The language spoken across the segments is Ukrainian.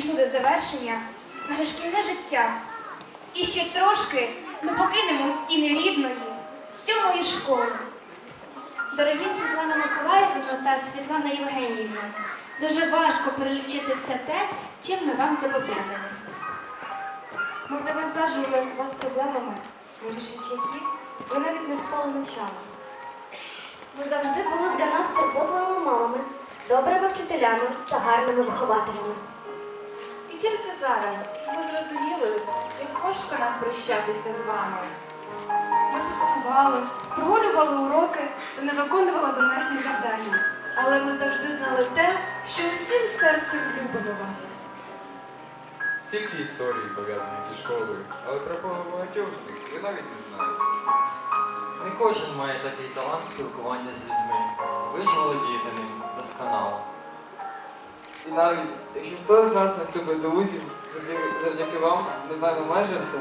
завершення наше шкільне життя. І ще трошки ми покинемо стіни рідної, сьомої школи. Дорогі Світлана Миколаївна та Світлана Євгенівна, дуже важко перелічити все те, чим ми вам зобов'язані. Ми завантажили вас проблемами, вирішуючи які ви навіть не спали ночами. Ви завжди були для нас турботливими мамами, добрими вчителями та гарними вихователями. Тільки зараз ми зрозуміли, як важко нам прощатися з вами. Ми пустували, прогулювали уроки та не виконували домашні завдання. Але ми завжди знали те, що усім серцем любимо вас. Скільки історій пов'язаних зі школою, але про багатьох з них ви навіть не знаєте. Не кожен має такий талант спілкування з людьми. Ви ж володієте ним досконало. І навіть якщо хтось з нас не вступить до вузів, завдяки, вам ми знаємо майже все.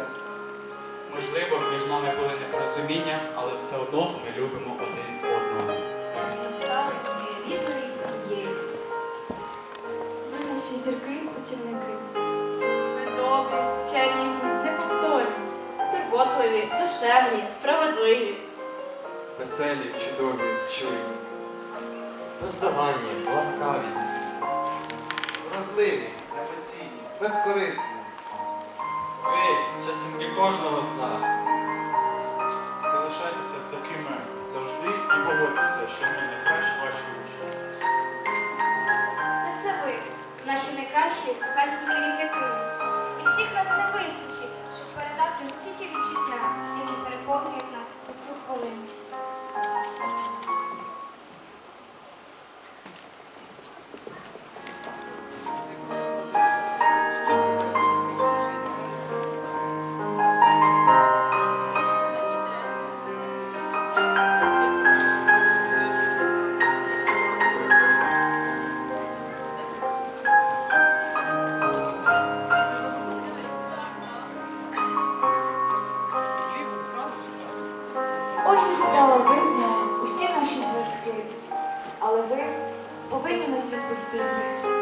Можливо, між нами були непорозуміння, але все одно ми любимо один одного. Ми стали всі рідною сім'єю. Ви наші зірки путівники. Ми добрі, чарівні, неповторні, турботливі, душевні, справедливі. Веселі, чудові, чуйні. Бездоганні, ласкаві. Вродливі, емоційні, безкорисні. Ви частинки кожного з нас. Залишайтеся такими завжди і погодьтеся, що ми найкращі ваші учні. Все це ви, наші найкращі Ось і стало видно усі наші зв'язки, але ви повинні нас відпустити.